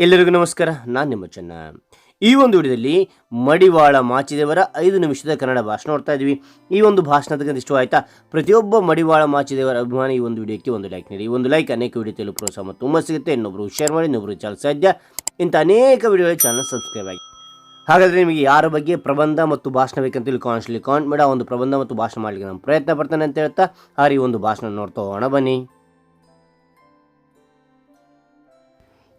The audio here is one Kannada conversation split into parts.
ಎಲ್ಲರಿಗೂ ನಮಸ್ಕಾರ, ನಾನು ನಿಮ್ಮ ಚೆನ್ನ. ಈ ಒಂದು ವಿಡಿಯೋದಲ್ಲಿ ಮಡಿವಾಳ ಮಾಚಿದೇವರ ಐದು ನಿಮಿಷದ ಕನ್ನಡ ಭಾಷಣ ನೋಡ್ತಾ ಇದ್ವಿ. ಈ ಒಂದು ಭಾಷಣದಕ್ಕೆ ಇಷ್ಟ ಆಯ್ತಾ? ಪ್ರತಿಯೊಬ್ಬ ಮಡಿವಾಳ ಮಾಚಿದೇವರ ಅಭಿಮಾನಿ ಈ ಒಂದು ವಿಡಿಯೋಕ್ಕೆ ಒಂದು ಲೈಕ್ ನೀಡಿ. ಒಂದು ಲೈಕ್ ಅನೇಕ ವಿಡಿಯೋ ತೆಲುಗು ಪ್ರೋತ್ಸಾಹ ತುಂಬ ಸಿಗುತ್ತೆ. ಇನ್ನೊಬ್ರು ಶೇರ್ ಮಾಡಿ, ಇನ್ನೊಬ್ರು ಚಾನಲ್ ಸಾಧ್ಯ. ಇಂಥ ಅನೇಕ ವಿಡಿಯೋ ಚಾನಲ್ ಸಬ್ಸ್ಕ್ರೈಬ್ ಆಗಿ. ಹಾಗಾದರೆ ನಿಮಗೆ ಯಾರ ಬಗ್ಗೆ ಪ್ರಬಂಧ ಮತ್ತು ಭಾಷಣ ಬೇಕಂತ ಹೇಳಿ ಕಾಂಟ್ ಕಾಮೆಂಟ್ ಮಾಡಿ ಒಂದು ಪ್ರಬಂಧ ಮತ್ತು ಭಾಷಣ ಮಾಡಲಿಕ್ಕೆ ನಾನು ಪ್ರಯತ್ನ ಪಡ್ತಾನೆ ಅಂತ ಹೇಳ್ತಾ, ಆ ಈ ಒಂದು ಭಾಷಣ ನೋಡ್ತಾ ಹೋಗೋಣ. ಬನ್ನಿ.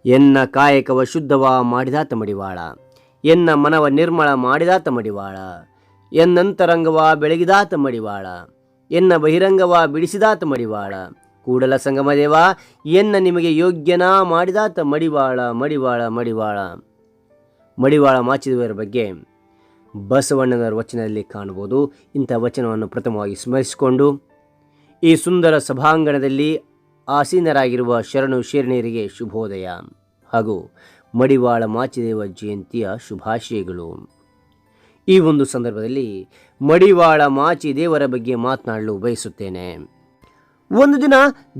ಎನ್ನ ಕಾಯಕವ ಶುದ್ಧವ ಮಾಡಿದಾತ ಮಡಿವಾಳ, ಎನ್ನ ಮನವ ನಿರ್ಮಳ ಮಾಡಿದಾತ ಮಡಿವಾಳ, ಎನ್ನಂತರಂಗವ ಬೆಳಗಿದಾತ ಮಡಿವಾಳ, ಎನ್ನ ಬಹಿರಂಗವ ಬಿಡಿಸಿದಾತ ಮಡಿವಾಳ, ಕೂಡಲ ಸಂಗಮದೇವ ಎನ್ನ ನಿಮಗೆ ಯೋಗ್ಯನ ಮಾಡಿದಾತ ಮಡಿವಾಳ ಮಡಿವಾಳ ಮಡಿವಾಳ. ಮಡಿವಾಳ ಮಾಚಿದವರ ಬಗ್ಗೆ ಬಸವಣ್ಣನವರ ವಚನದಲ್ಲಿ ಕಾಣಬಹುದು. ಇಂಥ ವಚನವನ್ನು ಪ್ರಥಮವಾಗಿ ಸ್ಮರಿಸಿಕೊಂಡು ಈ ಸುಂದರ ಸಭಾಂಗಣದಲ್ಲಿ ಆಸೀನರಾಗಿರುವ ಶರಣು ಶರಣೀಯರಿಗೆ ಶುಭೋದಯ ಹಾಗೂ ಮಡಿವಾಳ ಮಾಚಿದೇವ ಜಯಂತಿಯ ಶುಭಾಶಯಗಳು. ಈ ಒಂದು ಸಂದರ್ಭದಲ್ಲಿ ಮಡಿವಾಳ ಮಾಚಿ ದೇವರ ಬಗ್ಗೆ ಮಾತನಾಡಲು ಬಯಸುತ್ತೇನೆ. ಒಂದು ದಿನ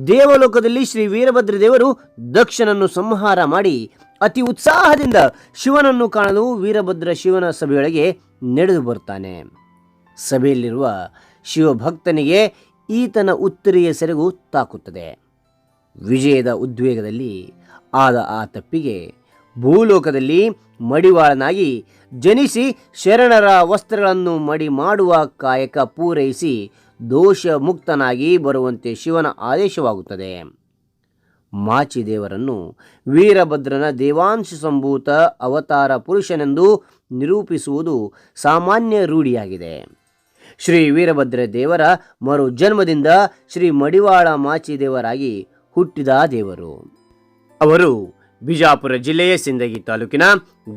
ದೇವಲೋಕದಲ್ಲಿ ಶ್ರೀ ವೀರಭದ್ರ ದೇವರು ದಕ್ಷನನ್ನು ಸಂಹಾರ ಮಾಡಿ ಅತಿ ಉತ್ಸಾಹದಿಂದ ಶಿವನನ್ನು ಕಾಣಲು ವೀರಭದ್ರ ಶಿವನ ಸಭೆಯೊಳಗೆ ನಡೆದು ಬರ್ತಾನೆ ಸಭೆಯಲ್ಲಿರುವ ಶಿವಭಕ್ತನಿಗೆ ಈತನ ಉತ್ತರಿಯ ಸೆರಗು ತಾಕುತ್ತದೆ. ವಿಜಯದ ಉದ್ವೇಗದಲ್ಲಿ ಆದ ಆ ತಪ್ಪಿಗೆ ಭೂಲೋಕದಲ್ಲಿ ಮಡಿವಾಳನಾಗಿ ಜನಿಸಿ ಶರಣರ ವಸ್ತ್ರಗಳನ್ನು ಮಡಿ ಮಾಡುವ ಕಾಯಕ ಪೂರೈಸಿ ದೋಷ ಮುಕ್ತನಾಗಿ ಬರುವಂತೆ ಶಿವನ ಆದೇಶವಾಗುತ್ತದೆ. ಮಾಚಿದೇವರನ್ನು ವೀರಭದ್ರನ ದೇವಾಂಶ ಸಂಭೂತ ಅವತಾರ ಪುರುಷನೆಂದು ನಿರೂಪಿಸುವುದು ಸಾಮಾನ್ಯ ರೂಢಿಯಾಗಿದೆ. ಶ್ರೀ ವೀರಭದ್ರ ದೇವರ ಮರು ಜನ್ಮದಿಂದ ಶ್ರೀ ಮಡಿವಾಳ ಮಾಚಿದೇವರಾಗಿ ಹುಟ್ಟಿದ ದೇವರು. ಅವರು ಬಿಜಾಪುರ ಜಿಲ್ಲೆಯ ಸಿಂದಗಿ ತಾಲೂಕಿನ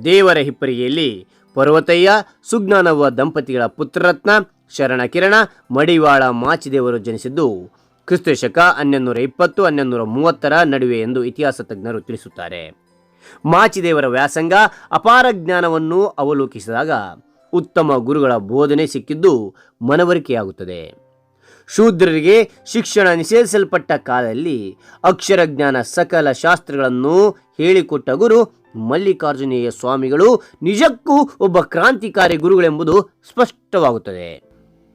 ದೇವರ ಹಿಪ್ಪರಿಗೆಯಲ್ಲಿ ಪರ್ವತಯ್ಯ ಸುಜ್ಞಾನವ್ವ ದಂಪತಿಗಳ ಪುತ್ರರತ್ನ ಶರಣ ಕಿರಣ ಮಡಿವಾಳ ಮಾಚಿದೇವರು ಜನಿಸಿದ್ದು ಕ್ರಿಸ್ತ ಶಕ ಹನ್ನೊಂದೂರ ಇಪ್ಪತ್ತು ಹನ್ನೊಂದೂರ ಮೂವತ್ತರ ನಡುವೆ ಎಂದು ಇತಿಹಾಸ ತಜ್ಞರು ತಿಳಿಸುತ್ತಾರೆ. ಮಾಚಿದೇವರ ವ್ಯಾಸಂಗ ಅಪಾರ ಜ್ಞಾನವನ್ನು ಅವಲೋಕಿಸಿದಾಗ ಉತ್ತಮ ಗುರುಗಳ ಬೋಧನೆ ಸಿಕ್ಕಿದ್ದು ಮನವರಿಕೆಯಾಗುತ್ತದೆ. ಶೂದ್ರರಿಗೆ ಶಿಕ್ಷಣ ನಿಷೇಧಿಸಲ್ಪಟ್ಟ ಕಾಲದಲ್ಲಿ ಅಕ್ಷರ ಜ್ಞಾನ ಸಕಲ ಶಾಸ್ತ್ರಗಳನ್ನು ಹೇಳಿಕೊಟ್ಟ ಗುರು ಮಲ್ಲಿಕಾರ್ಜುನೇಯ ಸ್ವಾಮಿಗಳು ನಿಜಕ್ಕೂ ಒಬ್ಬ ಕ್ರಾಂತಿಕಾರಿ ಗುರುಗಳೆಂಬುದು ಸ್ಪಷ್ಟವಾಗುತ್ತದೆ.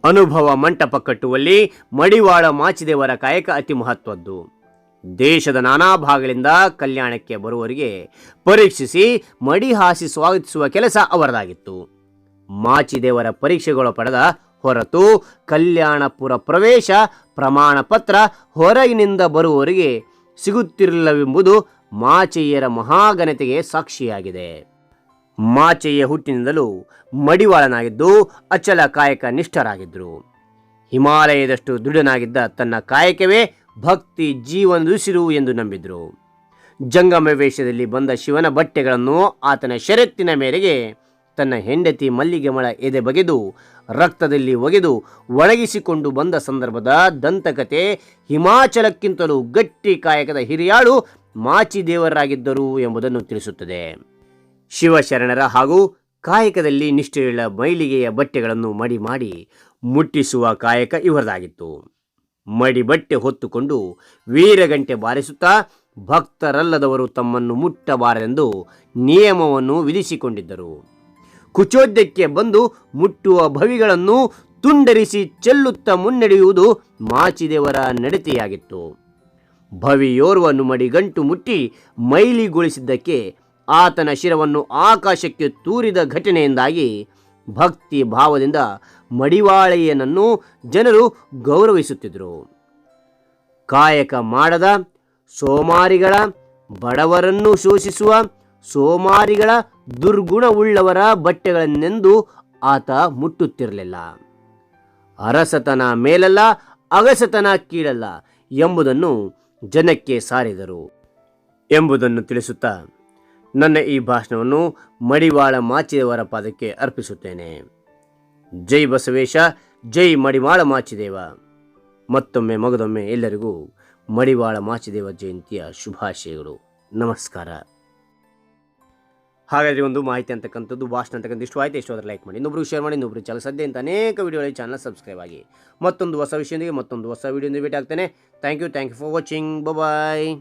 ಅನುಭವ ಮಂಟಪ ಕಟ್ಟುವಲ್ಲಿ ಮಡಿವಾಳ ಮಾಚಿದೇವರ ಕಾಯಕ ಅತಿ ಮಹತ್ವದ್ದು. ದೇಶದ ನಾನಾ ಭಾಗಗಳಿಂದ ಕಲ್ಯಾಣಕ್ಕೆ ಬರುವವರಿಗೆ ಪರೀಕ್ಷಿಸಿ ಮಡಿ ಹಾಸಿ ಸ್ವಾಗತಿಸುವ ಕೆಲಸ ಅವರದಾಗಿತ್ತು. ಮಾಚಿದೇವರ ಪರೀಕ್ಷೆಗಳು ಪಡೆದ ಹೊರತು ಕಲ್ಯಾಣಪುರ ಪ್ರವೇಶ ಪ್ರಮಾಣ ಪತ್ರ ಹೊರಗಿನಿಂದ ಬರುವವರಿಗೆ ಸಿಗುತ್ತಿರಲಿಲ್ಲವೆಂಬುದು ಮಾಚೆಯರ ಮಹಾಘನತೆಗೆ ಸಾಕ್ಷಿಯಾಗಿದೆ. ಮಾಚೆಯ ಹುಟ್ಟಿನಿಂದಲೂ ಮಡಿವಾಳನಾಗಿದ್ದು ಅಚಲ ಕಾಯಕ ನಿಷ್ಠರಾಗಿದ್ದರು. ಹಿಮಾಲಯದಷ್ಟು ದೃಢನಾಗಿದ್ದ ತನ್ನ ಕಾಯಕವೇ ಭಕ್ತಿ ಜೀವನದುಸಿರು ಎಂದು ನಂಬಿದ್ರು. ಜಂಗಮ ವೇಷದಲ್ಲಿ ಬಂದ ಶಿವನ ಬಟ್ಟೆಗಳನ್ನು ಆತನ ಷರತ್ತಿನ ಮೇರೆಗೆ ತನ್ನ ಹೆಂಡತಿ ಮಲ್ಲಿಗೆಮಳ ಎದೆ ಬಗೆದು ರಕ್ತದಲ್ಲಿ ಒಗೆದು ಒಣಗಿಸಿಕೊಂಡು ಬಂದ ಸಂದರ್ಭದ ದಂತಕತೆ ಹಿಮಾಚಲಕ್ಕಿಂತಲೂ ಗಟ್ಟಿ ಕಾಯಕದ ಹಿರಿಯಾಳು ಮಾಚಿದೇವರಾಗಿದ್ದರು ಎಂಬುದನ್ನು ತಿಳಿಸುತ್ತದೆ. ಶಿವಶರಣರ ಹಾಗೂ ಕಾಯಕದಲ್ಲಿ ನಿಷ್ಠೆಯುಳ್ಳ ಮೈಲಿಗೆಯ ಬಟ್ಟೆಗಳನ್ನು ಮಡಿ ಮಾಡಿ ಮುಟ್ಟಿಸುವ ಕಾಯಕ ಇವರದಾಗಿತ್ತು. ಮಡಿ ಬಟ್ಟೆ ಹೊತ್ತುಕೊಂಡು ವೀರಗಂಟೆ ಬಾರಿಸುತ್ತಾ ಭಕ್ತರಲ್ಲದವರು ತಮ್ಮನ್ನು ಮುಟ್ಟಬಾರದೆಂದು ನಿಯಮವನ್ನು ವಿಧಿಸಿಕೊಂಡಿದ್ದರು. ಕುಚೋದ್ಯಕ್ಕೆ ಬಂದು ಮುಟ್ಟುವ ಭವಿಗಳನ್ನು ತುಂಡರಿಸಿ ಚೆಲ್ಲುತ್ತಾ ಮುನ್ನಡೆಯುವುದು ಮಾಚಿದೇವರ ನಡತೆಯಾಗಿತ್ತು. ಭವಿಯೋರ್ವನ್ನು ಮಡಿಗಂಟು ಮುಟ್ಟಿ ಮೈಲಿಗೊಳಿಸಿದ್ದಕ್ಕೆ ಆತನ ಶಿರವನ್ನು ಆಕಾಶಕ್ಕೆ ತೂರಿದ ಘಟನೆಯಿಂದಾಗಿ ಭಕ್ತಿ ಭಾವದಿಂದ ಮಡಿವಾಳೆಯನನ್ನು ಜನರು ಗೌರವಿಸುತ್ತಿದ್ದರು. ಕಾಯಕ ಮಾಡದ ಸೋಮಾರಿಗಳ ಬಡವರನ್ನು ಶೋಷಿಸುವ ಸೋಮಾರಿಗಳ ದುರ್ಗುಣವುಳ್ಳವರ ಬಟ್ಟೆಗಳನ್ನೆಂದು ಆತ ಮುಟ್ಟುತ್ತಿರಲಿಲ್ಲ. ಅರಸತನ ಮೇಲಲ್ಲ, ಅಗಸತನ ಕೀಳಲ್ಲ ಎಂಬುದನ್ನು ಜನಕ್ಕೆ ಸಾರಿದರು. ಎಂಬುದನ್ನು ತಿಳಿಸುತ್ತಾ, ನನ್ನ ಈ ಭಾಷಣವನ್ನು ಮಡಿವಾಳ ಮಾಚಿದೇವರ ಪಾದಕ್ಕೆ ಅರ್ಪಿಸುತ್ತೇನೆ. ಜೈ ಬಸವೇಶ, ಜೈ ಮಡಿವಾಳ ಮಾಚಿದೇವ. ಮತ್ತೊಮ್ಮೆ ಮಗದೊಮ್ಮೆ ಎಲ್ಲರಿಗೂ ಮಡಿವಾಳ ಮಾಚಿದೇವ ಜಯಂತಿಯ ಶುಭಾಶಯಗಳು. ನಮಸ್ಕಾರ. ಹಾಗಾದರೆ ಒಂದು ಮಾಹಿತಿ ಅಂತಕ್ಕಂಥದ್ದು ಭಾಷಣ ಅಂತಕ್ಕಂಥ ಇಷ್ಟು ಆಯಿತು ಇಷ್ಟು ಲೈಕ್ ಮಾಡಿ. ಇನ್ನೊಬ್ರು ಶೇರ್ ಮಾಡಿ ಇನ್ನೊಬ್ರು ಚಾನಲ್ ಸದ್ಯ ಅಂತ ಅನೇಕ ವೀಡಿಯೋಗಳಲ್ಲಿ ಚಾನಲ್ ಸಬ್ಸ್ಕ್ರೈಬ್ ಆಗಿ. ಮತ್ತೊಂದು ಹೊಸ ವಿಷಯದೊಂದಿಗೆ ಮತ್ತೊಂದು ಹೊಸ ವಿಡಿಯೋದಿಂದ ಭೇಟಿ ಆಗ್ತೇನೆ thank you thank you for watching bye